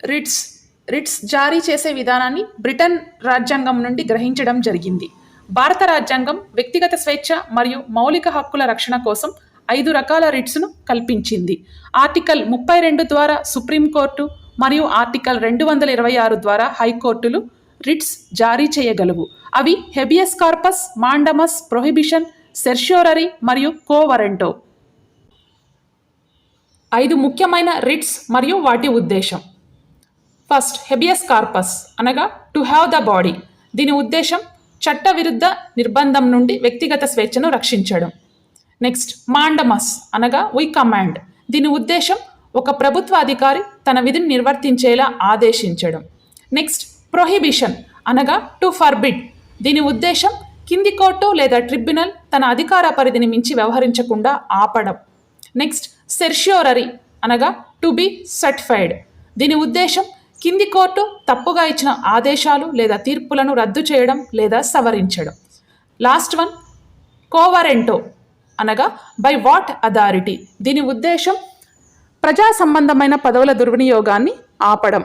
Writs writs జారీ చేసే విధానాన్ని బ్రిటన్ రాజ్యాంగం నుండి గ్రహించడం జరిగింది. భారత రాజ్యాంగం వ్యక్తిగత స్వేచ్ఛ మరియు మౌలిక హక్కుల రక్షణ కోసం ఐదు రకాల రిట్స్ను కల్పించింది. ఆర్టికల్ ముప్పై రెండు ద్వారా సుప్రీంకోర్టు మరియు ఆర్టికల్ రెండు వందల ఇరవై ఆరు ద్వారా హైకోర్టులు రిట్స్ జారీ చేయగలవు. అవి habeas corpus mandamus prohibition certiorari మరియు కోవరెంటో. ఐదు ముఖ్యమైన రిట్స్ మరియు వాటి ఉద్దేశం. ఫస్ట్ హెబియస్ కార్పస్ అనగా టు హ్యావ్ ద బాడీ దీని ఉద్దేశం చట్టవిరుద్ధ నిర్బంధం నుండి వ్యక్తిగత స్వేచ్ఛను రక్షించడం. నెక్స్ట్ మాండమస్ అనగా వి కమాండ్ దీని ఉద్దేశం ఒక ప్రభుత్వ అధికారి తన విధిని నిర్వర్తించేలా ఆదేశించడం. నెక్స్ట్ ప్రొహిబిషన్ అనగా టు ఫర్బిడ్ దీని ఉద్దేశం కింది కోర్టు లేదా ట్రిబ్యునల్ తన అధికార పరిధిని మించి వ్యవహరించకుండా ఆపడం. నెక్స్ట్ సెర్ష్యోరరీ అనగా టు బి సర్టిఫైడ్ దీని ఉద్దేశం కింది కోర్టు తప్పుగా ఇచ్చిన ఆదేశాలు లేదా తీర్పులను రద్దు చేయడం లేదా సవరించడం. లాస్ట్ వన్ కోవరెంటో అనగా బై వాట్ అథారిటీ. దీని ఉద్దేశం ప్రజా సంబంధమైన పదవుల దుర్వినియోగాన్ని ఆపడం.